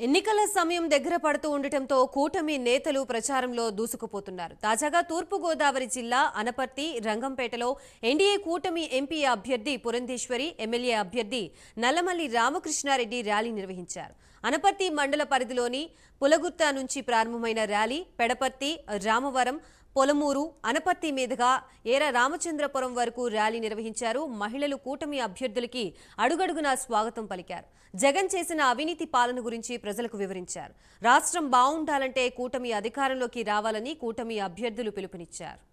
ఎన్నికల సమయం దగ్గర పడుతూ ఉండటంతో కూటమి నేతలు ప్రచారంలో దూసుకుపోతున్నారు. తాజాగా తూర్పుగోదావరి జిల్లా అనపర్తి రంగంపేటలో ఎన్డీఏ కూటమి ఎంపీ అభ్యర్థి పురంధేశ్వరి ఎమ్మెల్యే అభ్యర్థి నల్లమల్లి రామకృష్ణారెడ్డి ర్యాలీ నిర్వహించారు. అనపర్తి మండల పరిధిలోని పులగుర్త నుంచి ప్రారంభమైన ర్యాలీ పెడపర్తి రామవరం పొలమూరు అనపర్తి మీదుగా ఏర రామచంద్రపురం వరకు ర్యాలీ నిర్వహించారు. మహిళలు కూటమి అభ్యర్థులకి అడుగడుగునా స్వాగతం పలికారు. జగన్ చేసిన అవినీతి పాలన గురించి ప్రజలకు వివరించారు. రాష్ట్రం బాగుండాలంటే కూటమి అధికారంలోకి రావాలని కూటమి అభ్యర్థులు పిలుపునిచ్చారు.